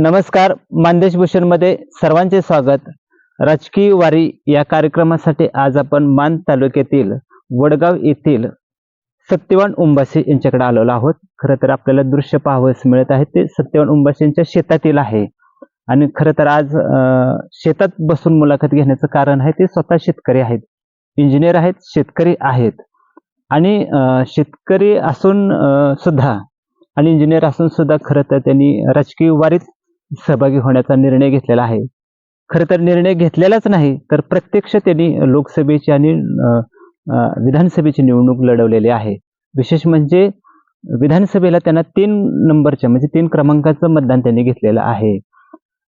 नमस्कार मानदेश भूषणमध्ये सर्वांचे स्वागत. राजकीय वारी या कार्यक्रमासाठी आज आपण मान तालुक्यातील वडगाव येथील सत्यवान उंबासे यांच्याकडे आलेलो आहोत. खरं तर आपल्याला दृश्य पाहावयास मिळत आहे. ते सत्यवान उंबासे यांच्या शेतातील आहे. आणि खरं तर आज शेतात बसून मुलाखत घेण्याचं कारण आहे ते स्वतः शेतकरी आहेत. इंजिनियर आहेत शेतकरी आहेत. आणि शेतकरी असून सुद्धा आणि इंजिनियर असून सुद्धा खरं तर त्यांनी राजकीय वारीत सहभागी होण्याचा निर्णय घेतलेला आहे. खरं तर निर्णय घेतलेलाच नाही तर प्रत्यक्ष त्यांनी लोकसभेची आणि विधानसभेची निवडणूक लढवलेली आहे. विशेष म्हणजे विधानसभेला त्यांना तीन नंबरच्या म्हणजे तीन क्रमांकाचं मतदान त्यांनी घेतलेलं आहे.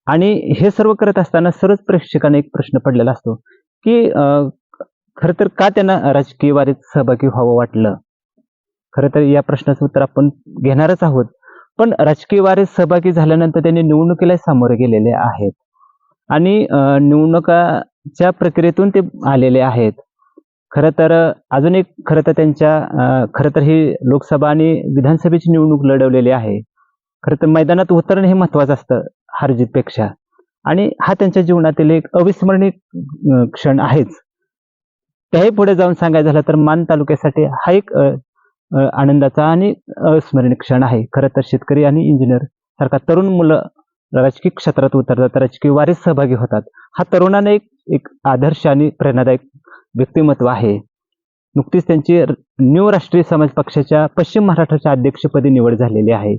आणि हे सर्व करत असताना सर्वच प्रेक्षकांना एक प्रश्न पडलेला असतो की अं, खरं तर का त्यांना राजकीय वारीत सहभागी व्हावं वाटलं? खरं तर या प्रश्नाचं उत्तर आपण घेणारच आहोत. पण राजकीय वारे सहभागी झाल्यानंतर त्यांनी निवडणुकीला सामोरे गेलेले आहेत. आणि निवडणुकाच्या प्रक्रियेतून ते आलेले आहेत. खरं तर अजून एक खरं तर त्यांच्या खरं तर ही लोकसभा आणि विधानसभेची निवडणूक लढवलेली आहे. खरं तर मैदानात उतरणं हे महत्वाचं असतं हारजीतपेक्षा. आणि हा त्यांच्या जीवनातील एक अविस्मरणीय क्षण आहेच. त्याही पुढे जाऊन सांगायचं झालं तर मान तालुक्यासाठी हा एक आनंदाचा आणि अविस्मरणीय क्षण आहे. खरं तर शेतकरी आणि इंजिनियर सारखा तरुण मुलं राजकीय क्षेत्रात उतरतात राजकीय वारीत सहभागी होतात. हा तरुणाने एक एक आदर्श आणि प्रेरणादायक व्यक्तिमत्व आहे. नुकतीच त्यांची न्यू राष्ट्रीय समाज पक्षाच्या पश्चिम महाराष्ट्राच्या अध्यक्षपदी निवड झालेली आहे.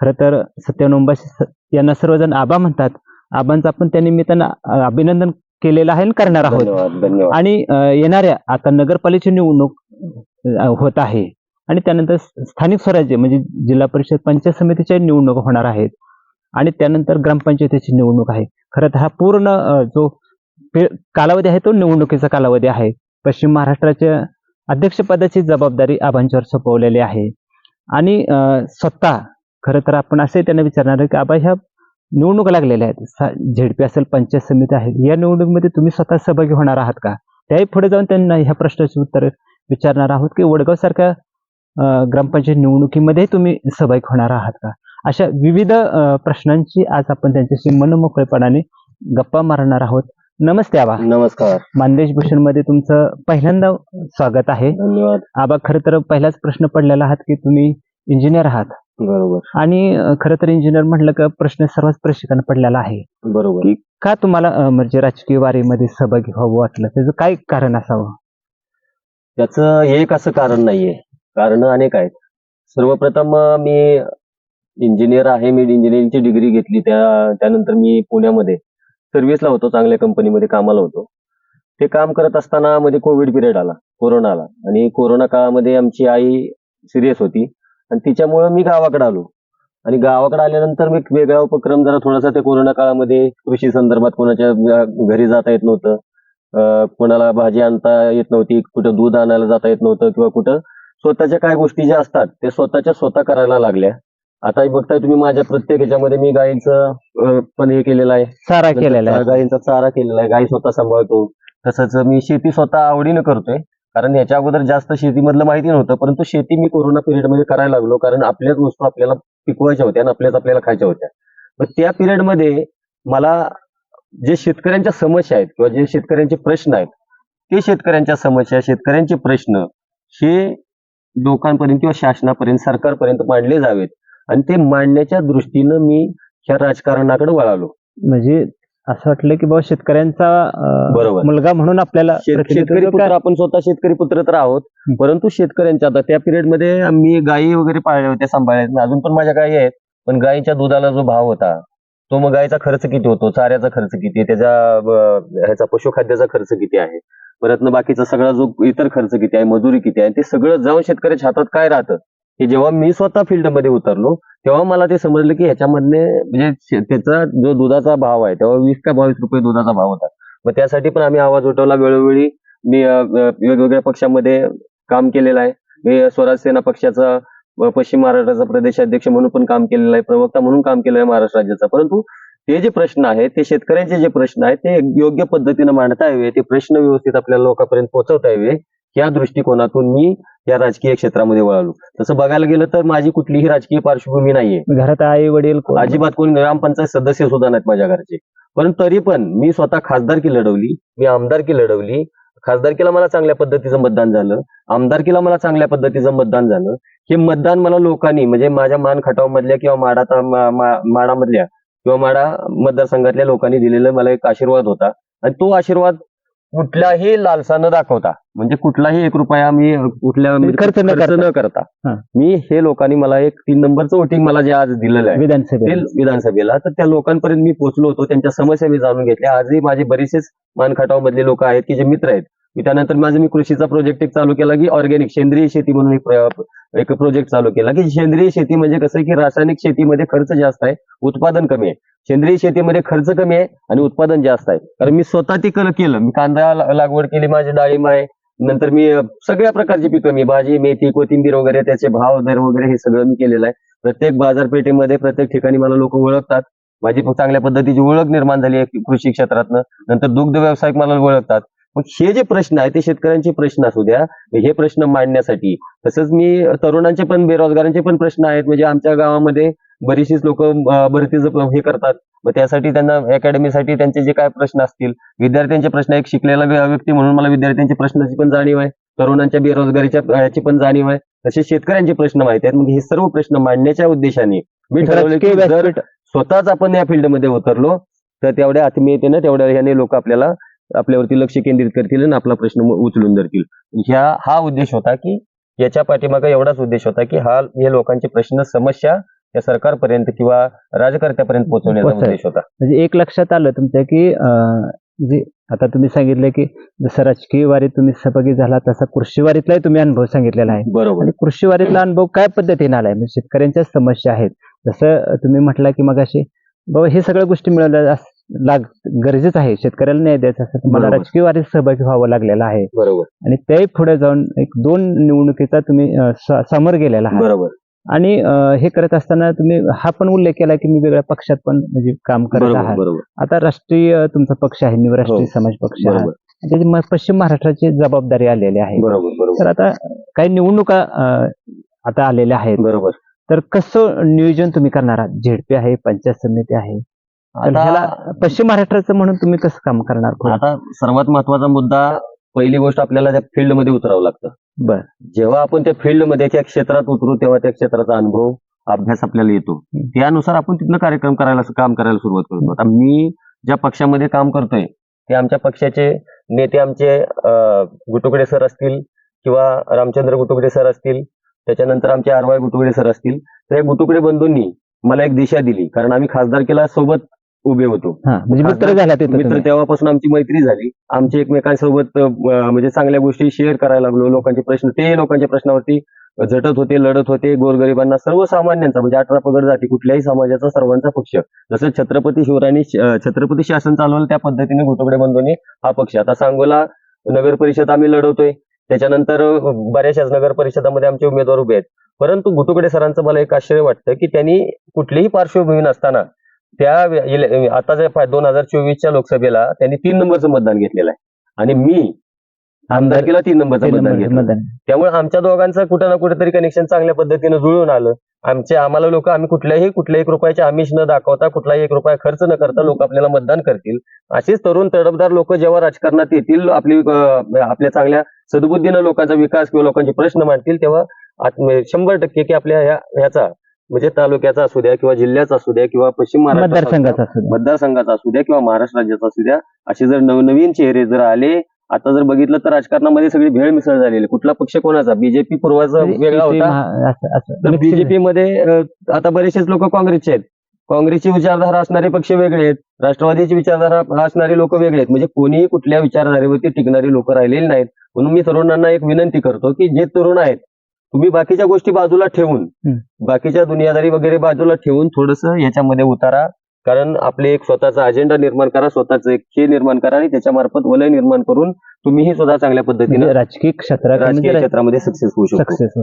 खरं तर सत्यान उंबाशी स- यांना सर्वजण आबा म्हणतात. आबांचं आपण त्या निमित्तानं अभिनंदन केलेलं आहे आणि करणार आहोत. आणि येणाऱ्या आता नगरपालिकेची निवडणूक होत आहे. आणि त्यानंतर स्थानिक स्वराज्य म्हणजे जिल्हा परिषद पंचायत समितीच्या निवडणूक होणार आहेत. आणि त्यानंतर ग्रामपंचायतीची निवडणूक आहे. खरं तर हा पूर्ण जो कालावधी आहे तो निवडणुकीचा कालावधी आहे. पश्चिम महाराष्ट्राच्या अध्यक्षपदाची जबाबदारी आबांच्यावर सोपवलेली आहे. आणि स्वतः खरं तर आपण असे त्यांना विचारणार आहे की आबा ह्या निवडणूक लागलेल्या आहेत. सा- झेडपी असेल पंचायत समिती आहे. या निवडणुकीमध्ये तुम्ही स्वतः सहभागी होणार आहात का? त्याही पुढे जाऊन त्यांना ह्या प्रश्नाचे उत्तर विचारणार आहोत की वडगाव सारख्या ग्रामपंचायत निवडणुकीमध्ये तुम्ही सहभागी होणार आहात का? अशा विविध प्रश्नांची आज आपण त्यांच्याशी मनमोकळेपणाने गप्पा मारणार आहोत. नमस्ते आबा. नमस्कार. मानदेश भूषणमध्ये तुमचं पहिल्यांदा स्वागत आहे. धन्यवाद. आबा खरं तर पहिलाच प्रश्न पडलेला आहात की तुम्ही इंजिनियर आहात. बरोबर. आणि खरं तर इंजिनियर म्हटलं का प्रश्न सर्वच प्रेक्षकांना पडलेला आहे. बरोबर. की का तुम्हाला म्हणजे राजकीय वारीमध्ये सहभागी व्हावं वाटलं? त्याचं काय कारण असावं? त्याचं एक असं कारण नाहीये? कारण अनेक आहेत. सर्वप्रथम मी इंजिनियर आहे. मी इंजिनिअरिंगची डिग्री घेतली. त्या त्यानंतर मी पुण्यामध्ये सर्व्हिसला होतो. चांगल्या कंपनीमध्ये कामाला होतो. ते काम करत असताना मध्ये कोविड पिरियड आला. कोरोना आला. आणि कोरोना काळामध्ये आमची आई सिरियस होती. आणि तिच्यामुळे मी गावाकडे आलो. आणि गावाकडे आल्यानंतर मी वेगळा उपक्रम जरा थोडासा ते कोरोना काळामध्ये कृषी संदर्भात कोणाच्या घरी जाता येत नव्हतं. कोणाला भाजी आणता येत नव्हती. कुठं दूध आणायला जाता येत नव्हतं किंवा कुठं स्वतःच्या काय गोष्टी ज्या असतात ते स्वतःच्या स्वतः करायला लागल्या. आता हे बघताय तुम्ही माझ्या प्रत्येक ह्याच्यामध्ये मी गायीचं पण हे केलेलं आहे. सारा केलेला आहे. गायींचा चारा केलेला आहे. गायी स्वतः सांभाळतो. तसंच मी शेती स्वतः आवडीनं करतोय. कारण याच्या अगोदर जास्त शेतीमधलं माहिती नव्हतं परंतु शेती मी कोरोना पिरियडमध्ये करायला लागलो. कारण आपल्याच वस्तू आपल्याला पिकवायच्या होत्या आणि आपल्याच आपल्याला खायच्या होत्या. मग त्या पिरियडमध्ये मला जे शेतकऱ्यांच्या समस्या आहेत किंवा जे शेतकऱ्यांचे प्रश्न आहेत ते शेतकऱ्यांच्या समस्या शेतकऱ्यांचे प्रश्न हे लोकांपर्यंत किंवा शासनापर्यंत सरकारपर्यंत मांडले जावेत. आणि ते मांडण्याच्या दृष्टीनं मी ह्या राजकारणाकडे वळालो. म्हणजे असं वाटलं की बाबा शेतकऱ्यांचा बरोबर. मुलगा म्हणून आपल्याला शेतकरी पुत्र आपण स्वतः शेतकरी पुत्र तर आहोत. परंतु शेतकऱ्यांच्या आता त्या पिरियडमध्ये मी गायी वगैरे पाळल्या होत्या सांभाळल्या अजून पण माझ्या गायी आहेत. पण गायीच्या दुधाला जो भाव होता तो मग गायीचा खर्च किती होतो? चाऱ्याचा खर्च किती त्याच्या ह्याचा पशुखाद्याचा खर्च किती आहे? परत बाकीचा सगळा जो इतर खर्च किती आहे मजुरी किती आहे ते सगळं जाऊन शेतकऱ्याच्या हातात काय राहतं? हे जेव्हा मी स्वतः फील्डमध्ये उतरलो तेव्हा मला ते समजलं की ह्याच्यामधले म्हणजे त्याचा जो दुधाचा भाव आहे तेव्हा वीस का बावीस रुपये दुधाचा भाव होता. मग त्यासाठी पण आम्ही आवाज उठवला वेळोवेळी मी वेगवेगळ्या पक्षामध्ये काम केलेलं आहे. मी स्वराज सेना पक्षाचा पश्चिम महाराष्ट्राचा प्रदेशाध्यक्ष म्हणून पण काम केलेलं आहे प्रवक्ता म्हणून काम केलेलं आहे महाराष्ट्र राज्याचा. परंतु ते जे प्रश्न आहेत ते शेतकऱ्यांचे जे प्रश्न आहेत ते योग्य पद्धतीनं मांडता यावे ते प्रश्न व्यवस्थित आपल्याला लोकांपर्यंत पोहोचवता यावे या दृष्टिकोनातून मी या राजकीय क्षेत्रामध्ये वळालो. तसं बघायला गेलं तर माझी कुठलीही राजकीय पार्श्वभूमी नाहीये. घरात आई वडील? अजिबात कोणी ग्रामपंचायत सदस्य सुद्धा नाहीत माझ्या घरचे. पण तरी पण मी स्वतः खासदारकी लढवली मी आमदारकी लढवली. खासदारकीला मला चांगल्या पद्धतीचं मतदान झालं. आमदारकीला मला चांगल्या पद्धतीचं मतदान झालं. हे मतदान मला लोकांनी म्हणजे माझ्या मान खटावमधल्या किंवा माडा माडामधल्या किंवा माडा मतदारसंघातल्या लोकांनी दिलेला मला एक आशीर्वाद होता. आणि तो आशीर्वाद कुठलाही लालसा न दाखवता. म्हणजे कुठलाही एक रुपया मी कुठल्या म्हणजे खर्च न करता. न करता. हा. मी हे लोकांनी मला एक तीन नंबरचं वोटिंग मला जे आज दिलेलं आहे. विधानसभेत ते विधानसभेला. तर त्या लोकांपर्यंत मी पोहोचलो होतो. त्यांच्या समस्या मी जाणून घेतल्या. आजही माझे बरेचसेच मानखटाव मधले लोक आहेत की जे मित्र आहेत. मी त्यानंतर माझं मी कृषीचा प्रोजेक्ट एक चालू केला की ऑर्गॅनिक सेंद्रिय शेती म्हणून एक प्रोजेक्ट चालू केला की सेंद्रिय शेती म्हणजे कसं आहे की रासायनिक शेतीमध्ये खर्च जास्त आहे उत्पादन कमी आहे. सेंद्रिय शेतीमध्ये खर्च कमी आहे आणि उत्पादन जास्त आहे. कारण मी स्वतः ते केलं मी कांदा लागवड केली माझी डाळिंब आहे. नंतर मी सगळ्या प्रकारची पिकं मी भाजी मेथी कोथिंबीर वगैरे त्याचे भाव दर वगैरे हे सगळं मी केलेलं आहे. प्रत्येक बाजारपेठेमध्ये प्रत्येक ठिकाणी मला लोक ओळखतात. माझी चांगल्या पद्धतीची ओळख निर्माण झाली आहे कृषी क्षेत्रातनं. नंतर दुग्ध व्यावसायिक मला ओळखतात. मग हे जे प्रश्न आहेत ते शेतकऱ्यांचे प्रश्न असू द्या. हे प्रश्न मांडण्यासाठी. तसंच मी तरुणांचे पण बेरोजगारांचे पण प्रश्न आहेत. म्हणजे आमच्या गावामध्ये बरीचशीच लोक भरतीचं हे करतात. मग त्यासाठी त्यांना अकॅडमीसाठी त्यांचे जे काय प्रश्न असतील विद्यार्थ्यांचे प्रश्न एक शिकलेला व्य- व्यक्ती म्हणून मला विद्यार्थ्यांच्या प्रश्नाची पण जाणीव आहे. तरुणांच्या बेरोजगारीच्या याची पण जाणीव आहे. तसेच शेतकऱ्यांचे प्रश्न माहिती आहेत. मग हे सर्व प्रश्न मांडण्याच्या उद्देशाने मी ठरवलं की जर स्वतःच आपण या फील्डमध्ये उतरलो तर तेवढ्या आत्मीयतेनं तेवढ्या ह्याने लोक आपल्याला आपल्यावरती लक्ष केंद्रित करतील आणि आपला प्रश्न उचलून धरतील. ह्या हा उद्देश होता की याच्या पाठीमागे एवढाच उद्देश होता की हा हे लोकांचे प्रश्न समस्या या सरकारपर्यंत किंवा राजकर्त्यापर्यंत पोहोचवण्याचा. उद्देश होता. म्हणजे एक लक्षात आलं तुमच्या की जे आता तुम्ही सांगितलं की जसं राजकीय वारीत तुम्ही सहभागी झाला तसा कृषी वारीतलाही तुम्ही अनुभव सांगितलेला आहे. बरोबर. आणि कृषी वारीतला अनुभव काय पद्धतीने आलाय? म्हणजे शेतकऱ्यांच्या समस्या आहेत. जसं तुम्ही म्हटला की मग अशी बाबा हे सगळ्या गोष्टी मिळवल्या लाग गरजेचं आहे. शेतकऱ्याला न्याय द्यायचा असेल मला बरोबर. राजकीय वारीत सहभागी व्हावं लागलेला आहे. बरोबर. आणि त्याही पुढे जाऊन एक दोन निवडणुकीचा तुम्ही अं, स- समोर गेलेला आहात. बरोबर. आणि अं, हे करत असताना तुम्ही हा पण उल्लेख केला की मी वेगळ्या पक्षात पण म्हणजे काम करत बरोबर आहात. बरोबर. आता राष्ट्रीय तुमचा पक्ष आहे निव राष्ट्रीय हो. समाज पक्ष आहे. बरोबर. त्याची म- पश्चिम महाराष्ट्राची जबाबदारी आलेली आहे. बरोबर तर बरोबर आता काही निवडणुका अं, आता आलेल्या आहेत. बरोबर. तर कसं नियोजन तुम्ही करणार आहात? झेडपी आहे पंचायत समिती आहे. ह्याला पश्चिम महाराष्ट्राचं म्हणून तुम्ही कसं काम करणार? आता सर्वात महत्त्वाचा मुद्दा पहिली गोष्ट आपल्याला त्या फील्डमध्ये उतरावं लागतं. बर. जेव्हा आपण त्या फील्डमध्ये त्या क्षेत्रात उतरू तेव्हा त्या क्षेत्राचा अनुभव अभ्यास आपल्याला येतो. त्यानुसार आपण तिथनं कार्यक्रम करायला काम करायला सुरुवात करतो. आता मी ज्या पक्षामध्ये काम करतोय ते आमच्या पक्षाचे नेते आमचे गुटुकडे सर असतील किंवा रामचंद्र गुटुकडे सर असतील त्याच्यानंतर आमचे आर वाय गुटुकडे सर असतील. तर या गुटुकडे बंधूंनी मला एक दिशा दिली. कारण आम्ही खासदारकीला सोबत उभे होतो. हा म्हणजे मित्र तिथं मित्र. तेव्हापासून आमची मैत्री झाली. आमची एकमेकांसोबत म्हणजे चांगल्या गोष्टी शेअर करायला लागलो. लोकांचे प्रश्न ते लोकांच्या प्रश्नावरती झटत होते लढत होते. गोरगरिबांना सर्वसामान्यांचा म्हणजे अठरा पगड जाती कुठल्याही समाजाचा सर्वांचा पक्ष. जसं छत्रपती शिवरायांनी छत्रपती शासन चालवलं त्या पद्धतीने घोटुकडे बंधूंनी हा पक्ष. आता सांगोला नगर परिषद आम्ही लढवतोय. त्याच्यानंतर बऱ्याचशाच नगर परिषदामध्ये आमचे उमेदवार उभे आहेत. परंतु गुटुकडे सरांचं मला एक आश्चर्य वाटतं की त्यांनी कुठलीही पार्श्वभूमी नसताना त्या आता जे दोन हजार चोवीसच्या लोकसभेला त्यांनी तीन नंबरचं मतदान घेतलेलं आहे. आणि मी आमदारकीला तीन नंबरचं मतदान घेतलं. त्यामुळे आमच्या दोघांचं कुठं ना कुठेतरी कनेक्शन चांगल्या पद्धतीनं जुळून आलं. आमचे आम्हाला लोक आम्ही कुठल्याही कुठल्याही रुपयाचे आमिष न दाखवता कुठलाही एक रुपया खर्च न करता लोक आपल्याला मतदान करतील. अशीच तरुण तडफदार लोक जेव्हा राजकारणात येतील आपली आपल्या चांगल्या सद्बुद्धीनं लोकांचा विकास किंवा लोकांचे प्रश्न मांडतील तेव्हा शंभर टक्के की आपल्या ह्या ह्याचा म्हणजे तालुक्याचा असू द्या किंवा जिल्ह्याचा असू द्या किंवा पश्चिम महाराष्ट्र मतदारसंघाचा सुद्धा मतदारसंघाचा असू द्या किंवा महाराष्ट्र राज्याचा असू द्या असे जर नवनवीन चेहरे जर आले आता जर बघितलं तर राजकारणामध्ये सगळी भेळ मिसळ झालेली. आहे. कुठला पक्ष कोणाचा? बीजेपी पूर्वाचा वेगळा होता. महा- असं- असं. तर बीजेपी मध्ये अं, आता बरेचसेच लोक काँग्रेसचे आहेत. काँग्रेसची विचारधारा असणारे पक्ष वेगळे आहेत. राष्ट्रवादीची विचारधारा असणारे लोक वेगळे आहेत. म्हणजे कोणीही कुठल्या विचारधारेवरती टिकणारी लोक राहिलेली नाहीत. म्हणून मी तरुणांना एक विनंती करतो की जे तरुण आहेत तुम्ही बाकीच्या गोष्टी बाजूला ठेवून. बाकीच्या दुनियादारी वगैरे बाजूला ठेवून थोडस याच्यामध्ये उतारा. कारण आपले एक स्वतःचा अजेंडा निर्माण करा स्वतःच एक हे निर्माण करा आणि त्याच्या मार्फत वलय निर्माण करून तुम्हीही सुद्धा चांगल्या पद्धतीने म्हणजे राजकीय क्षेत्रात राजकीय क्षेत्रामध्ये सक्सेस होऊ शकतो.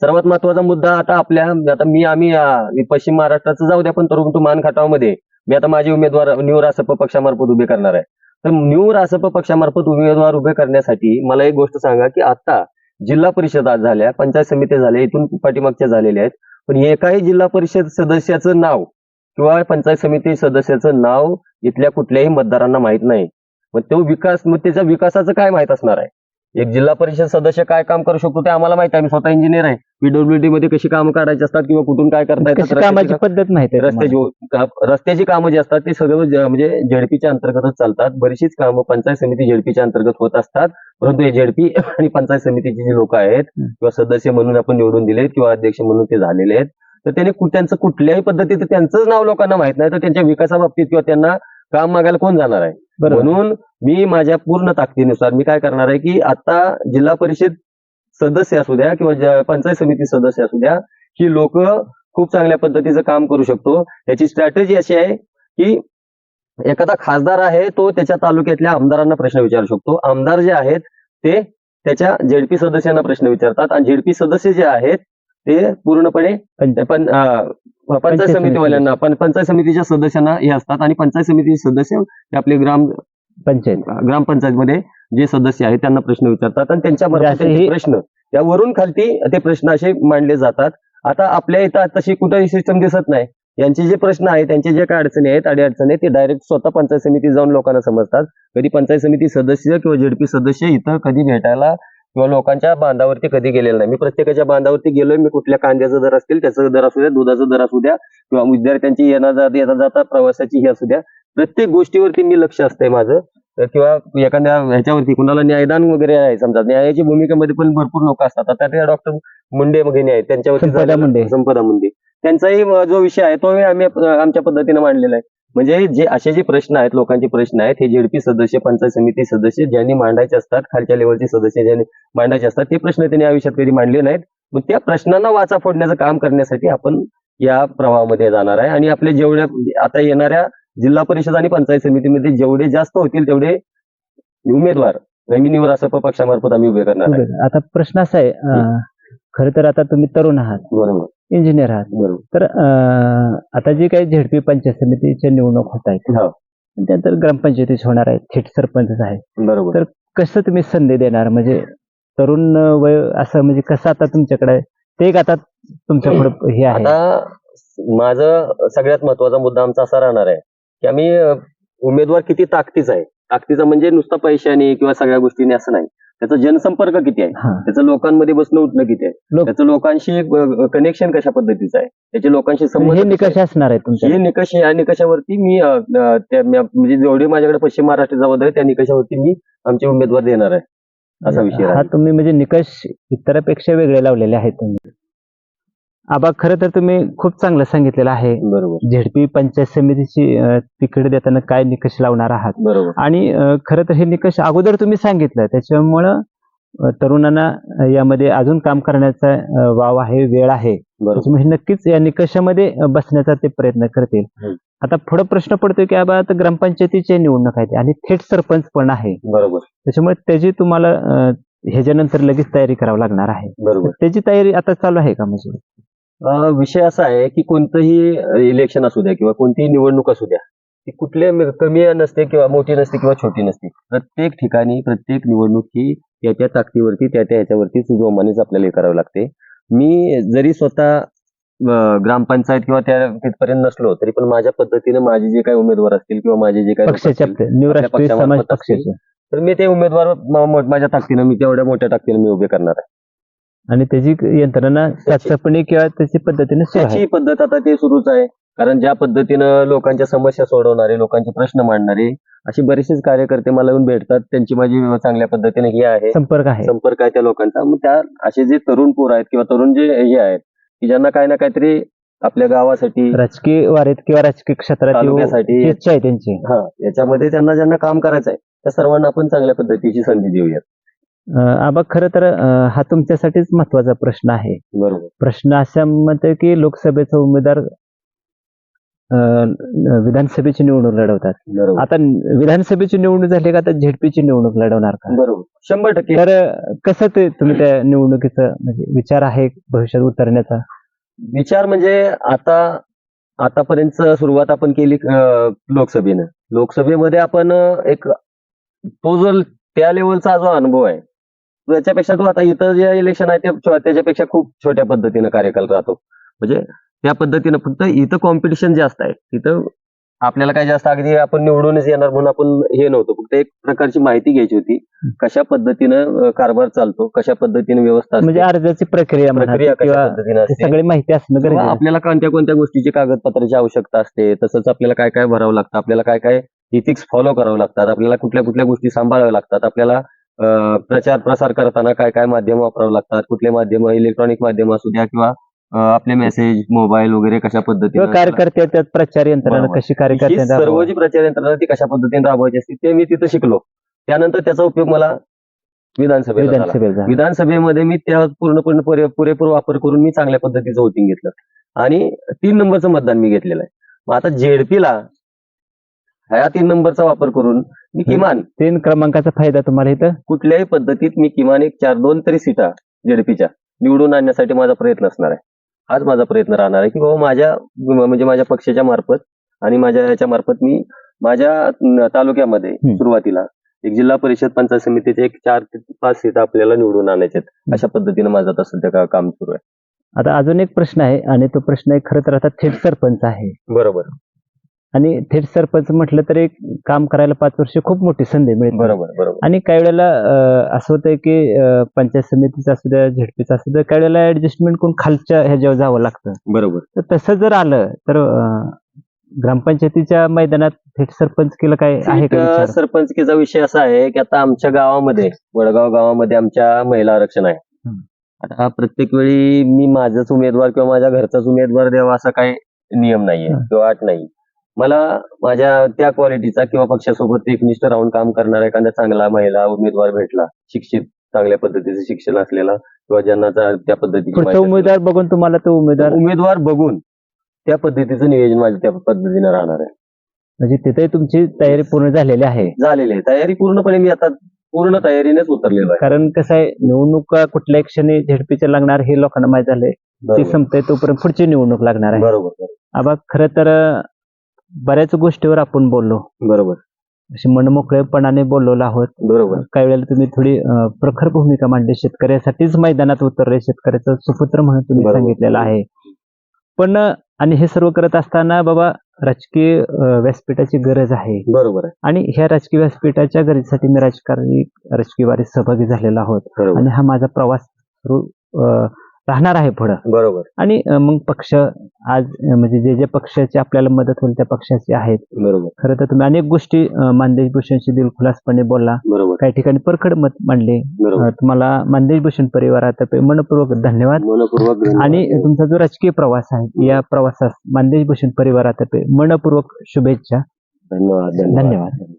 सर्वात महत्त्वाचा मुद्दा आता आपल्या आता मी आम्ही पश्चिम महाराष्ट्राचं जाऊ द्या पण तरुण मान खाटावमध्ये मी आता माझे उमेदवार न्यू रासप पक्षामार्फत उभे करणार आहे. तर न्यू रासप पक्षामार्फत उमेदवार उभे करण्यासाठी मला एक गोष्ट सांगा की आता जिल्हा परिषद आज झाल्या पंचायत समित्या झाल्या इथून पाठीमागच्या झालेल्या आहेत. पण एकाही जिल्हा परिषद सदस्याचं नाव किंवा पंचायत समिती सदस्याचं नाव इथल्या कुठल्याही मतदारांना माहीत नाही. मग तो विकास मग त्याच्या विकासाचं काय माहीत असणार आहे? एक जिल्हा परिषद सदस्य काय काम करू शकतो ते आम्हाला माहिती आहे. आम्ही स्वतः इंजिनियर आहे. पीडब्ल्यूडी मध्ये कशी कामं काढायची असतात किंवा कुठून काय करता येतात कामाची पद्धत माहिती रस्त्याची रस्त्याची कामं जी असतात ती सगळं म्हणजे झेडपीच्या अंतर्गतच चालतात. बरीचशीच कामं पंचायत समिती झेडपीच्या अंतर्गत होत असतात. परंतु झेडपी आणि पंचायत समितीची जी लोक आहेत. किंवा सदस्य म्हणून आपण निवडून दिले किंवा अध्यक्ष म्हणून ते झालेले आहेत तर त्यांनी त्यांचं कुठल्याही पद्धतीचं त्यांचंच नाव लोकांना माहीत नाही तर त्यांच्या विकासाबाबतीत किंवा त्यांना काम मागायला कोण जाणार आहे? म्हणून मी माझ्या पूर्ण ताकदीनुसार मी काय करणार आहे की आता जिल्हा परिषद सदस्य असू द्या किंवा पंचायत समिती सदस्य असू द्या ही लोक खूप चांगल्या पद्धतीचं काम करू शकतो. याची स्ट्रॅटेजी अशी आहे की एखादा खासदार आहे तो त्याच्या तालुक्यातल्या आमदारांना प्रश्न विचारू शकतो. आमदार जे आहेत ते त्याच्या झेडपी सदस्यांना प्रश्न विचारतात आणि झेडपी सदस्य जे आहेत ते पूर्णपणे पण पंचायत समितीवाल्यांना पण पंचायत समितीच्या सदस्यांना हे असतात आणि पंचायत समितीचे सदस्य हे आपले ग्राम पंचायत. ग्रामपंचायतमध्ये जे सदस्य आहेत त्यांना प्रश्न विचारतात आणि त्यांच्या म्हणजे प्रश्न या वरून खालती ते प्रश्न असे मांडले जातात. आता आपल्या इथं तशी कुठेही सिस्टम दिसत नाही. यांचे जे प्रश्न आहेत त्यांचे जे काय अडचणी आहेत अडी अडचणी आहेत ते डायरेक्ट स्वतः पंचायत समिती जाऊन लोकांना समजतात. कधी पंचायत समिती सदस्य किंवा झेडपी सदस्य इथं कधी भेटायला किंवा लोकांच्या बांधावरती कधी गेलेलं नाही. मी प्रत्येकाच्या बांधावरती गेलोय मी कुठल्या कांद्याचा दर असतील त्याचा दर असू द्या दुधाचा दर असू द्या किंवा विद्यार्थ्यांची येणं जात येता जाता प्रवासाची ही असू द्या. प्रत्येक गोष्टीवरती मी लक्ष असतंय माझं. किंवा एखाद्या ह्याच्यावरती कुणाला न्यायदान वगैरे आहे समजा न्यायाची भूमिकेमध्ये पण भरपूर लोक असतात. आता त्या डॉक्टर मुंडे वगैरे आहेत त्यांच्यावरती संपदा मुंडे. त्यांचाही जो विषय आहे तोही आम्ही आमच्या पद्धतीने मांडलेला आहे. म्हणजे जे असे जे प्रश्न आहेत लोकांचे प्रश्न आहेत हे जेडपी सदस्य पंचायत समिती सदस्य ज्यांनी मांडायचे असतात खालच्या लेवलचे सदस्य ज्यांनी मांडायचे असतात ते प्रश्न त्यांनी आयुष्यात कधी मांडले नाहीत. मग त्या प्रश्नांना वाचा फोडण्याचं काम करण्यासाठी आपण या प्रवाहामध्ये जाणार आहे. आणि आपले जेवढ्या आता येणाऱ्या जिल्हा परिषद आणि पंचायत समितीमध्ये जेवढे जास्त होतील तेवढे उमेदवार जमिनीवर असं पक्षामार्फत आम्ही उभे करणार. आता प्रश्न असा आहे खरं तर आता तुम्ही तरुण आहात. बरोबर. इंजिनियर आहात. बरोबर. तर अं, आता जी काही झेडपी पंचायत समितीच्या निवडणूक होत आहेत हो. त्यानंतर ग्रामपंचायतीच होणार आहेत थेट सरपंच आहे बरोबर. तर कसं तुम्ही संधी देणार? म्हणजे तरुण वय असं म्हणजे कसं आता तुमच्याकडे ते एक आता तुमच्यापुढे हे आहे. आता माझं सगळ्यात महत्त्वाचा मुद्दा आमचा असा राहणार आहे की आम्ही अ, उमेदवार किती ताकदीचा आहे? ताकदीचा म्हणजे नुसता पैशाने किंवा सगळ्या गोष्टीने असं नाही. त्याचा जनसंपर्क किती आहे? हा. त्याचं लोकांमध्ये बसणं उठणं किती आहे? लोक- त्याचं लोकांशी कनेक्शन कशा पद्धतीचं आहे? त्याचे लोकांशी संबंध हे कसे निकष असणार आहे तुमच्या हे निकष या निकषावरती मी अ, अ, त्या म्या- म्हणजे जेवढे माझ्याकडे पश्चिम महाराष्ट्र जबाबदारी आहे, त्या निकषावरती मी आमचे उमेदवार देणार आहे. असा विषय हा राहील. तुम्ही म्हणजे निकष इतरांपेक्षा वेगळे लावलेले आहेत तुम्ही. आबा खरं तर तुम्ही खूप चांगलं सांगितलेलं आहे. बरोबर. झेडपी पंचायत समितीची तिकीट देताना काय निकष लावणार आहात? बरोबर. आणि खरं तर हे निकष अगोदर तुम्ही सांगितलं त्याच्यामुळं तरुणांना यामध्ये अजून काम करण्याचा वाव आहे वेळ आहे. बरोबर. त्याच्यामुळे हे नक्कीच या निकषामध्ये बसण्याचा ते प्रयत्न करतील. आता पुढे प्रश्न पडतोय की आबा आता ग्रामपंचायतीचे निवडणूक आहेत आणि थेट सरपंच पण आहे. बरोबर. त्याच्यामुळे त्याची तुम्हाला ह्याच्यानंतर लगेच तयारी करावी लागणार आहे. बरोबर. त्याची तयारी आता चालू आहे का म्हणजे? विषय असा आहे की कोणतंही इलेक्शन असू द्या किंवा कोणतीही निवडणूक असू द्या ती कुठले कमी नसते किंवा मोठी नसते किंवा छोटी नसते. प्रत्येक ठिकाणी प्रत्येक निवडणूक ही त्या त्या ताकदीवरती त्या त्या ह्याच्यावरती जोमानेच आपल्याला हे करावं लागते. मी जरी स्वतः ग्रामपंचायत किंवा त्या तिथपर्यंत नसलो तरी पण माझ्या पद्धतीने माझे जे काही उमेदवार असतील किंवा माझे जे काही तर मी ते उमेदवार माझ्या ताकदीनं मी तेवढ्या मोठ्या ताकदीनं मी उभे करणार आहे. आणि त्याची यंत्रणा सातसपणे किंवा त्याची पद्धतीने सुरू आहे. त्याची पद्धत आता ते सुरूच आहे. कारण ज्या पद्धतीनं लोकांच्या समस्या सोडवणारे लोकांचे प्रश्न मांडणारे अशी बरेचसेच कार्यकर्ते मला येऊन भेटतात. त्यांची माझी चांगल्या पद्धतीने ही आहे. संपर्क आहे. संपर्क आहे त्या लोकांचा. मग त्या असे जे तरुण पोर आहेत किंवा तरुण जे हे आहेत की ज्यांना काही ना काहीतरी आपल्या गावासाठी राजकीय वारीत किंवा राजकीय क्षेत्रात येऊ- तालुक्यासाठी इच्छा आहे त्यांची. हा याच्यामध्ये त्यांना ज्यांना काम करायचं आहे त्या सर्वांना आपण चांगल्या पद्धतीची संधी देऊयात. आबा खरं तर हा तुमच्यासाठीच महत्त्वाचा प्रश्न आहे. बरोबर. प्रश्न असा म्हणतोय की लोकसभेचा उमेदवार विधानसभेची निवडणूक लढवतात. आता विधानसभेची निवडणूक झाली का आता झेडपीची निवडणूक लढवणार का? बरोबर. शंभर टक्के. तर कसं ते तुम्ही त्या निवडणुकीचं म्हणजे विचार आहे भविष्यात उतरण्याचा? विचार म्हणजे आता आतापर्यंत सुरुवात आपण केली लोकसभेनं. लोकसभेमध्ये आपण एक तो जो त्या लेवलचा जो अनुभव आहे त्याच्यापेक्षा तो आता इथं जे इलेक्शन आहे ते त्याच्यापेक्षा खूप छोट्या पद्धतीनं कार्यकाल राहतो. म्हणजे त्या पद्धतीनं फक्त इथं कॉम्पिटिशन जास्त आहे. इथं आपल्याला काय जास्त अगदी आपण निवडूनच येणार म्हणून आपण हे नव्हतं. फक्त एक प्रकारची माहिती घ्यायची होती कशा पद्धतीनं कारभार चालतो कशा पद्धतीने व्यवस्था म्हणजे अर्जाची प्रक्रिया प्रक्रिया कशा पद्धतीने सगळी माहिती असणं आपल्याला कोणत्या कोणत्या गोष्टीची कागदपत्राची आवश्यकता असते तसंच आपल्याला काय काय भरावं लागतं आपल्याला काय काय इथिक्स फॉलो करावं लागतात आपल्याला कुठल्या कुठल्या गोष्टी सांभाळाव्या लागतात आपल्याला प्रचार प्रसार करताना काय काय माध्यम वापरावं लागतात? कुठले माध्यम? इलेक्ट्रॉनिक माध्यम असू द्या किंवा आपले मेसेज मोबाईल वगैरे कशा पद्धतीने कार्यकर्ते त्यात प्रचार यंत्रणा. कशी कार्यकर्ते सर्व जी प्रचार यंत्रणा ती कशा पद्धतीने राबवायची असते ते मी तिथं शिकलो. त्यानंतर त्याचा उपयोग मला. विधानसभेत. विधानसभेमध्ये मी त्या पूर्णपणे पुरे- पुरेपूर वापर करून मी चांगल्या पद्धतीचं वोटिंग घेतलं. आणि तीन नंबरचं मतदान मी घेतलेलं आहे. मग आता जेडपीला ह्या तीन नंबरचा वापर करून मी किमान तीन क्रमांकाचा फायदा तुम्हाला इथं? कुठल्याही पद्धतीत मी किमान एक चार दोन तरी सीटा जेडपीच्या निवडून आणण्यासाठी माझा प्रयत्न असणार आहे. हाच माझा प्रयत्न राहणार आहे की बाबा माझ्या म्हणजे माझ्या पक्षाच्या मार्फत आणि माझ्या याच्या मार्फत मी माझ्या तालुक्यामध्ये. सुरुवातीला एक जिल्हा परिषद पंचायत समितीचे एक चार ते पाच सीटा आपल्याला निवडून आणायचे आहेत. अशा पद्धतीनं माझं आता सध्या का- काम सुरू आहे. आता अजून एक प्रश्न आहे आणि तो प्रश्न आहे खरं तर आता थेट सरपंच आहे. बरोबर. आणि थेट सरपंच म्हटलं तर एक काम करायला पाच वर्ष खूप मोठी संधी मिळते बरोबर बरोबर आणि काही वेळेला अं, असं होतंय की अं, पंचायत समितीचं असू द्या झेडपीचं असू द्या काही वेळेला ऍडजस्टमेंट करून खालच्या ह्याच्यावर जावं लागतं बरोबर तर तसं जर आलं तर अं, ग्रामपंचायतीच्या मैदानात थेट सरपंच केलं काय आहे का विचार? सरपंचकीचा विषय असा आहे की आता आमच्या गावामध्ये वडगाव गावामध्ये आमच्या महिला आरक्षण आहे हम्म. आता प्रत्येक वेळी मी माझाच उमेदवार किंवा माझ्या घरचाच उमेदवार द्यावा असा काही नियम नाहीये हम्म. किंवा अट नाही मला माझ्या त्या क्वालिटीचा किंवा पक्षासोबत एकनिष्ठ राहून काम करणारा एखादा चांगला महिला उमेदवार भेटला शिक्षित चांगल्या पद्धतीचं शिक्षण असलेला किंवा ज्यांना त्या पद्धतीची. उमेदवार बघून तुम्हाला तो उमेदवार उमेदवार बघून त्या पद्धतीचं नियोजन माझ्या त्या पद्धतीने राहणार आहे. म्हणजे तिथे तुमची तयारी पूर्ण झालेली आहे. झालेली आहे. तयारी पूर्णपणे मी आता पूर्ण तयारीनेच उतरलेलो आहे. कारण कसं आहे निवडणूक कुठल्याही क्षणी झेडपीच्या लागणार हे लोकांना माहीत झालंय. ती संपते तोपर्यंत पुढची निवडणूक लागणार आहे. बरोबर. आबा खरं तर बऱ्याच गोष्टीवर आपण बोललो. बरोबर. अशी मनमोकळेपणाने बोललेलो आहोत. बरोबर. काही वेळेला तुम्ही थोडी अं, प्रखर भूमिका मांडली शेतकऱ्यासाठीच मैदानात उतरले शेतकऱ्याचं सुपुत्र म्हणून तुम्ही बरोबर. सांगितलेलं आहे. पण अं, आणि हे सर्व करत असताना बाबा राजकीय अं, व्यासपीठाची गरज आहे. बरोबर आहे. आणि ह्या राजकीय व्यासपीठाच्या गरजेसाठी मी राजकारणी राजकीय वारीत सहभागी झालेलो आहोत. बरोबर. आणि हा माझा प्रवास सुरू अं, राहणार आहे पुढं. बरोबर. आणि अं, मग पक्ष आज अं, म्हणजे जे जे पक्षाची आपल्याला मदत होईल त्या पक्षाचे आहेत. बरोबर. खरं तर तुम्ही अनेक गोष्टी अं, मानदेश भूषणशी दिलखुलासपणे बोलला. बरोबर. काही ठिकाणी परखड मत मांडले. बरोबर. अं, तुम्हाला मानदेश भूषण परिवारातर्फे मनपूर्वक धन्यवाद. मनपूर्वक धन्यवाद. आणि तुमचा जो राजकीय प्रवास आहे या प्रवासास मानदेश भूषण परिवारातर्फे मनपूर्वक शुभेच्छा. धन्यवाद धन्यवाद. धन्यवाद.